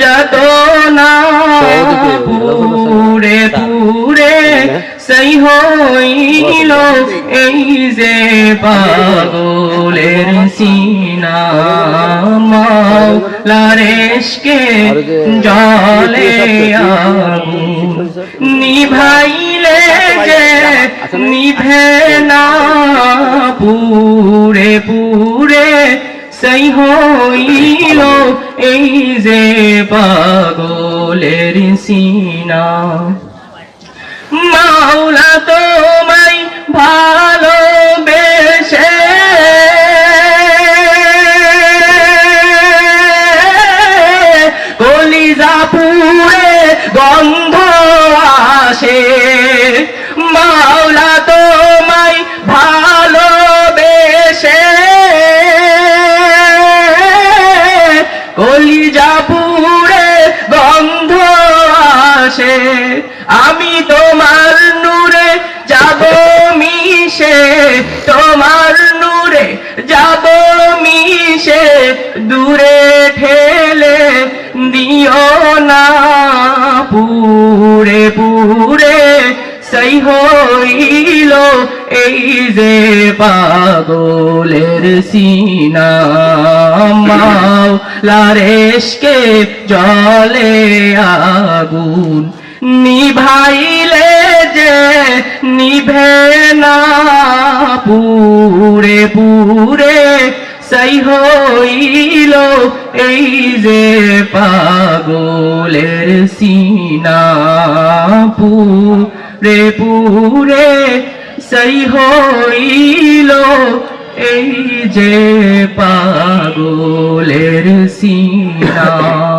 যত না পুরে পুরে সেই হইল এই যে পাগলের সিনা মাওলারেশকে জলে নিভাইলে যে নিভে না পুরে পুরে সেই হইল এই যে পাগলের সিনা। মাওলা তোমায় ভালোবেসে আমি তোমার নূরে যাব মিশে, তোমার নূরে যাব মিশে। দূরে ঠেলে দিও না, পুরে পুরে সেই হইল এই যে পাগলের সিনা। মাওলারেশকে জলে আগুন নিভাইলে যে নিভে না, পুরে পুরে সেই হইল এই যে পাগলের সিনা। পুরে পুরে সেই হইল এই যে পাগলের সিনা।